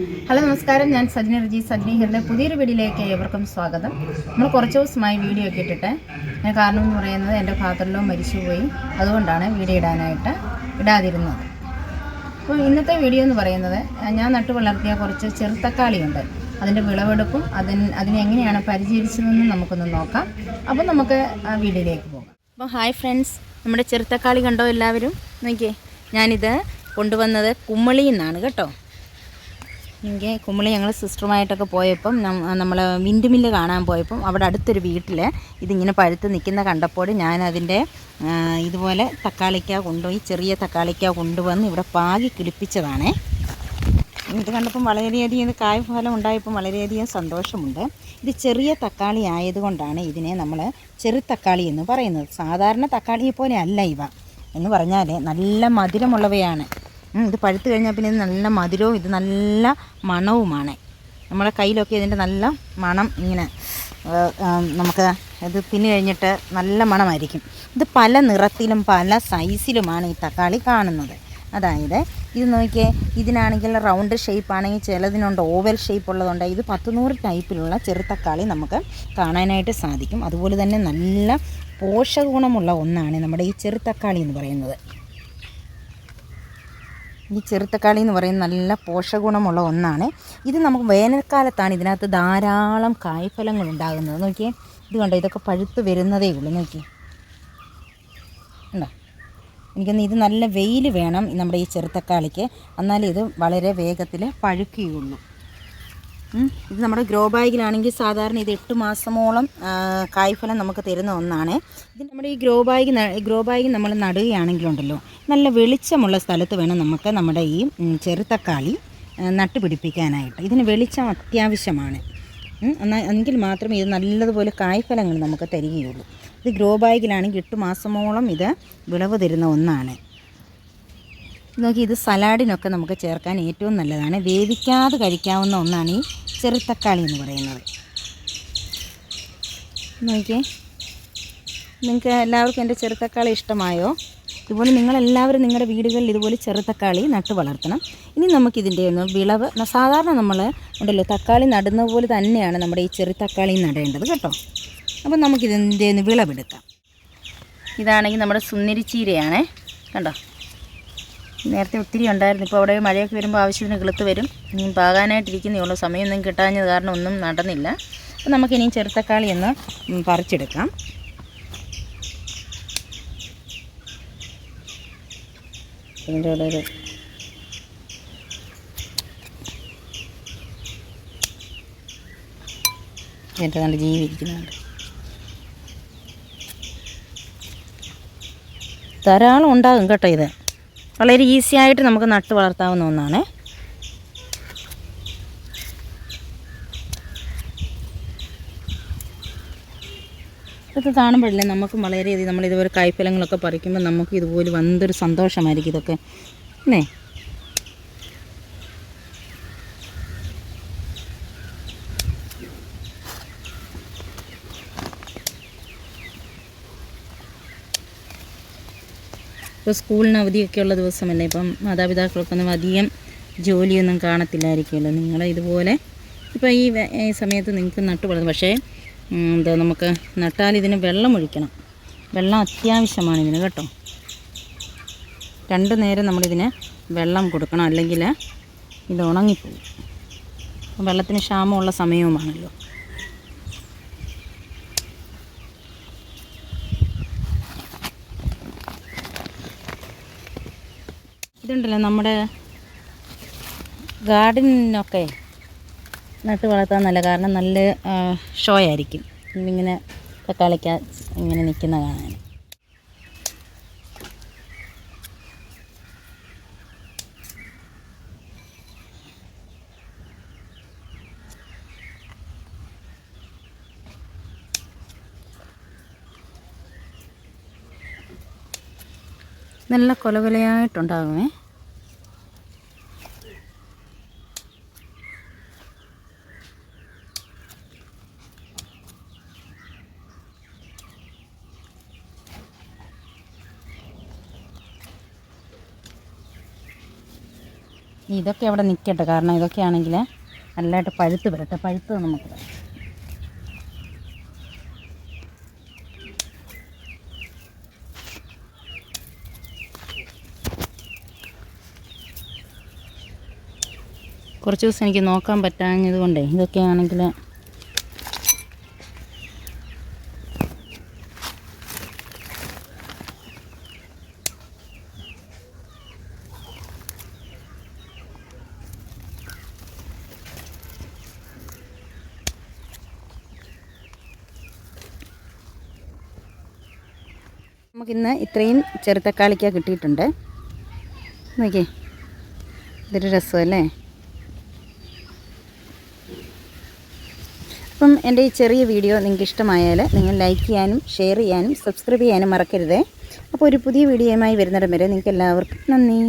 Hello നമസ്കാരം. ഞാൻ സജ്ന റജി സജ്നീഹറിന്റെ പുതിയൊരു വീഡിയോയിലേക്ക് ഏവർക്കും സ്വാഗതം. നമ്മൾ കുറച്ച് ദിവസമായി വീഡിയോ ഒക്കെ ഇട്ടിട്ട് അതിന് കാരണം എന്ന് പറയുന്നത് എന്റെ ഫാദറിലോ മരിച്ചുപോയി. അതുകൊണ്ടാണ് വീഡിയോ ഇടാനായിട്ട് ഇടാതിരുന്നത്. അപ്പോൾ ഇന്നത്തെ വീഡിയോ എന്ന് പറയുന്നത് ഞാൻ നട്ടു വളർത്തിയ കുറച്ച് ചെറുത്തക്കാളിയുണ്ട്. അതിന്റെ വിളവെടുപ്പും അതിന് അതിനെങ്ങനെയാണ് പരിചരിച്ചതെന്ന് നമുക്കൊന്ന് നോക്കാം. അപ്പോൾ നമുക്ക് ആ വീഡിയോയിലേക്ക് പോകാം. അപ്പോൾ ഹായ് ഫ്രണ്ട്സ്. നമ്മുടെ ചെറുത്തക്കാളി കണ്ടോ എല്ലാവരും? നോക്കിയേ ഞാനിത് കൊണ്ടുവന്നത് കുമ്മളിയിൽ നിന്നാണ് കേട്ടോ. എനിക്ക് കുമ്മളി ഞങ്ങൾ സിസ്റ്ററുമായിട്ടൊക്കെ പോയപ്പം നമ്മൾ വിൻഡ് മില്ല് കാണാൻ പോയപ്പം അവിടെ അടുത്തൊരു വീട്ടിൽ ഇതിങ്ങനെ പഴുത്ത് നിൽക്കുന്ന കണ്ടപ്പോൾ ഞാനതിന്റെ ഇതുപോലെ തക്കാളിക്ക കൊണ്ടുപോയി ചെറിയ തക്കാളിക്ക കൊണ്ടുവന്ന് ഇവിടെ പാകി കിളിപ്പിച്ചതാണേ. ഇത് കണ്ടപ്പം വളരെയധികം ഇത് കായ്ഫലം ഉണ്ടായപ്പം വളരെയധികം സന്തോഷമുണ്ട്. ഇത് ചെറിയ തക്കാളി ആയതുകൊണ്ടാണ് ഇതിനെ നമ്മൾ ചെറുതക്കാളി എന്ന് പറയുന്നത്. സാധാരണ തക്കാളിയെ പോലെ അല്ല ഇവ എന്ന് പറഞ്ഞാൽ നല്ല മധുരമുള്ളവയാണ്. ഇത് പഴുത്ത് കഴിഞ്ഞാൽ പിന്നെ ഇത് നല്ല മധുരവും ഇത് നല്ല മണവുമാണ്. നമ്മുടെ കയ്യിലൊക്കെ ഇതിന്റെ നല്ല മണം ഇങ്ങനെ നമുക്ക് ഇത് തിന്നു കഴിഞ്ഞിട്ട് നല്ല മണമായിരിക്കും. ഇത് പല നിറത്തിലും പല സൈസിലുമാണ് ഈ തക്കാളി കാണുന്നത്. അതായത് ഇത് നോക്കിയേ ഇതിനാണെങ്കിൽ റൗണ്ട് ഷേപ്പ് ആണെങ്കിൽ ചിലതിനുണ്ട് ഓവൽ ഷേപ്പ് ഉള്ളതുണ്ട്. ഇത് പത്ത് നൂറ് ടൈപ്പിലുള്ള ചെറുതക്കാളി നമുക്ക് കാണാനായിട്ട് സാധിക്കും. അതുപോലെ തന്നെ നല്ല പോഷകഗുണമുള്ള ഒന്നാണ് നമ്മുടെ ഈ ചെറുതക്കാളി എന്ന് പറയുന്നത്. ഈ ചെറുത്തക്കാളി എന്ന് പറയുന്നത് നല്ല പോഷകഗുണമുള്ള ഒന്നാണ്. ഇത് നമുക്ക് വേനൽക്കാലത്താണ് ഇതിനകത്ത് ധാരാളം കായ്ഫലങ്ങൾ ഉണ്ടാകുന്നത്. നോക്കിയേ ഇത് കണ്ടോ ഇതൊക്കെ പഴുത്ത് വരുന്നതേ ഉള്ളൂ. നോക്കിയേ. ഉണ്ടോ എനിക്കൊന്ന് ഇത് നല്ല വെയിൽ വേണം നമ്മുടെ ഈ ചെറുത്തക്കാളിക്ക്. എന്നാലേ ഇത് വളരെ വേഗത്തിൽ പഴുക്കുകയുള്ളൂ. ഇത് നമ്മുടെ ഗ്രോ ബാഗിലാണെങ്കിൽ സാധാരണ ഇത് എട്ട് മാസമോളം കായ്ഫലം നമുക്ക് തരുന്ന ഒന്നാണ്. ഇത് നമ്മുടെ ഈ ഗ്രോ ബാഗ് ഗ്രോ ബാഗ് നമ്മൾ നടുകയാണെങ്കിലുണ്ടല്ലോ നല്ല വെളിച്ചമുള്ള സ്ഥലത്ത് വേണം നമുക്ക് നമ്മുടെ ഈ ചെറുതക്കാളി നട്ടുപിടിപ്പിക്കാനായിട്ട് ഇതിന് വെളിച്ചം അത്യാവശ്യമാണ്. എങ്കിൽ മാത്രമേ ഇത് നല്ലതുപോലെ കായ്ഫലങ്ങൾ നമുക്ക് തരികയുള്ളൂ. ഇത് ഗ്രോ ബാഗിലാണെങ്കിൽ എട്ട് മാസമോളം ഇത് വിളവ് തരുന്ന ഒന്നാണ്. നോക്കി ഇത് സലാഡിനൊക്കെ നമുക്ക് ചേർക്കാൻ ഏറ്റവും നല്ലതാണ്. വേവിക്കാതെ കഴിക്കാവുന്ന ഒന്നാണ് ഈ ചെറുത്തക്കാളി എന്ന് പറയുന്നത്. നോക്കിയേ. നിങ്ങൾക്ക് എല്ലാവർക്കും എന്റെ ചെറുത്തക്കാളി ഇഷ്ടമായോ? ഇതുപോലെ നിങ്ങളെല്ലാവരും നിങ്ങളുടെ വീടുകളിൽ ഇതുപോലെ ചെറുതക്കാളി നട്ട് വളർത്തണം. ഇനി നമുക്കിതിന്റെ ഒന്ന് വിളവ്. സാധാരണ നമ്മൾ ഉണ്ടല്ലോ തക്കാളി നടുന്ന പോലെ തന്നെയാണ് നമ്മുടെ ഈ ചെറുതക്കാളി നടേണ്ടത് കേട്ടോ. അപ്പം നമുക്കിതിന്റെ ഒന്ന് വിളവെടുക്കാം. ഇതാണെങ്കിൽ നമ്മുടെ സുന്ദരിച്ചീരയാണേ. കണ്ടോ? നേരത്തെ ഒത്തിരി ഉണ്ടായിരുന്നു. ഇപ്പോൾ അവിടെ മഴയൊക്കെ വരുമ്പോൾ ആവശ്യത്തിന് കിളുത്ത് വരും. ഇനി പാകാനായിട്ടിരിക്കുന്നേ ഉള്ളൂ. സമയമൊന്നും കിട്ടാഞ്ഞത് കാരണം ഒന്നും നടന്നില്ല. അപ്പോൾ നമുക്കിനി ചെറുത്തക്കാളി ഒന്ന് പറിച്ചെടുക്കാം. എന്റെ നല്ല ജീവിക്കുന്നുണ്ട് ധാരാളം ഉണ്ടാകും കേട്ടോ ഇത്. വളരെ ഈസി ആയിട്ട് നമുക്ക് നട്ട് വളർത്താവുന്ന ഒന്നാണ്. ഇതൊക്കെ കാണുമ്പോഴല്ലേ നമുക്ക് വളരെയധികം നമ്മൾ ഇതുപോലെ കായ്ഫലങ്ങളൊക്കെ പറിക്കുമ്പോൾ നമുക്ക് ഇതുപോലെ വന്നൊരു സന്തോഷമായിരിക്കും ഇതൊക്കെ. അല്ലേ? ഇപ്പോൾ സ്കൂളിന് അവധിയൊക്കെ ഉള്ള ദിവസമല്ലേ? ഇപ്പം മാതാപിതാക്കൾക്കൊന്നും അധികം ജോലിയൊന്നും കാണത്തില്ലായിരിക്കുമല്ലോ. നിങ്ങൾ ഇതുപോലെ ഇപ്പോൾ ഈ സമയത്ത് നിങ്ങൾക്ക് നട്ടു വളർന്നു. പക്ഷേ എന്താ നമുക്ക് നട്ടാൽ ഇതിന് വെള്ളം ഒഴിക്കണം. വെള്ളം അത്യാവശ്യമാണ് ഇതിന് കേട്ടോ. രണ്ട് നേരം നമ്മളിതിന് വെള്ളം കൊടുക്കണം. അല്ലെങ്കിൽ ഇത് ഉണങ്ങിപ്പോകും വെള്ളത്തിന് ക്ഷാമമുള്ള സമയവുമാണല്ലോ. ഇതുണ്ടല്ലോ നമ്മുടെ ഗാർഡനിനൊക്കെ നട്ട് വളർത്താൻ നല്ല കാരണം നല്ല ഷോ ആയിരിക്കും ഇങ്ങനെ തക്കാളിക്ക ഇങ്ങനെ നിൽക്കുന്ന കാണാൻ. നല്ല കൊലകൊലയായിട്ടുണ്ടാകുമേ ഇതൊക്കെ അവിടെ നിൽക്കട്ടെ കാരണം ഇതൊക്കെ ആണെങ്കിൽ നല്ലതായിട്ട് പഴുത്ത് വരട്ടെ പഴുത്ത് നമുക്ക്. കുറച്ച് ദിവസം എനിക്ക് നോക്കാൻ പറ്റാഞ്ഞത് ഇതൊക്കെ ഇതൊക്കെയാണെങ്കിൽ നമുക്കിന്ന് ഇത്രയും ചെറുത്തക്കാളിക്ക കിട്ടിയിട്ടുണ്ട്. നോക്കിയേ ഇതൊരു രസമല്ലേ? അപ്പം എന്റെ ഈ ചെറിയ വീഡിയോ നിങ്ങൾക്ക് ഇഷ്ടമായാൽ നിങ്ങൾ ലൈക്ക് ചെയ്യാനും ഷെയർ ചെയ്യാനും സബ്സ്ക്രൈബ് ചെയ്യാനും മറക്കരുതേ. അപ്പോൾ ഒരു പുതിയ വീഡിയോയുമായി വരുന്നിടം വരെ നിങ്ങൾക്ക് എല്ലാവർക്കും നന്ദി.